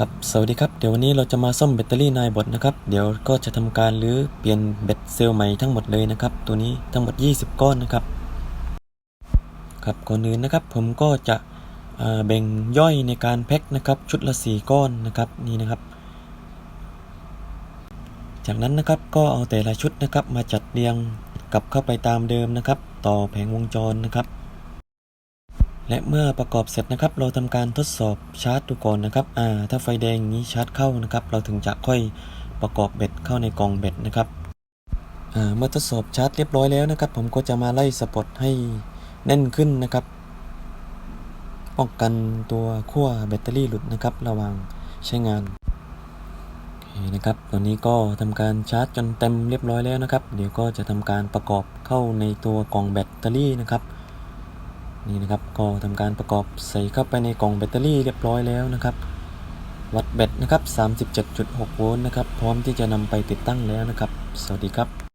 ครับสวัสดีครับเดี๋ยววันนี้เราจะมาซ่อมแบตเตอรี่นายบทนะครับ เดี๋ยวก็จะทำการรื้อเปลี่ยนแบตเซลล์ใหม่ทั้งหมดเลยนะครับ ตัวนี้ทั้งหมด 20 ก้อนนะครับ ครับก่อนอื่นนะครับ ผมก็จะแบ่งย่อยในการแพ็คนะครับ ชุดละ 4 ก้อนนะครับนี่นะครับ จากนั้นนะครับก็เอาแต่ละชุดนะครับมาจัดเรียงกลับเข้าไปตามเดิมนะครับ ต่อแผงวงจรนะครับ และเมื่อประกอบเสร็จนะครับ เราทำการทดสอบชาร์จดูก่อนนะครับอ่าถ้าไฟแดงนี้ชาร์จเข้านะครับ เราถึงจะค่อยประกอบเบ็ดเข้าในกล่องเบ็ดนะครับอ่าเมื่อทดสอบชาร์จเรียบร้อยแล้วนะครับ ผมก็จะมาไล่สปอตให้แน่นขึ้นนะครับป้องกันตัวขั้วแบตเตอรี่หลุดนะครับ ระหว่างใช้งานโอเคนะครับตอนนี้ก็ทำการชาร์จจนเต็มเรียบร้อยแล้วนะครับ เดี๋ยวก็จะทำการประกอบเข้าในตัวกล่องแบตเตอรี่นะครับ นี่นะครับก็ทำการประกอบใส่เข้าไปในกล่องแบตเตอรี่เรียบร้อยแล้วนะครับ วัดแบตนะครับ37.6 โวลต์นะครับ พร้อมที่จะนำไปติดตั้งแล้วนะครับ สวัสดีครับ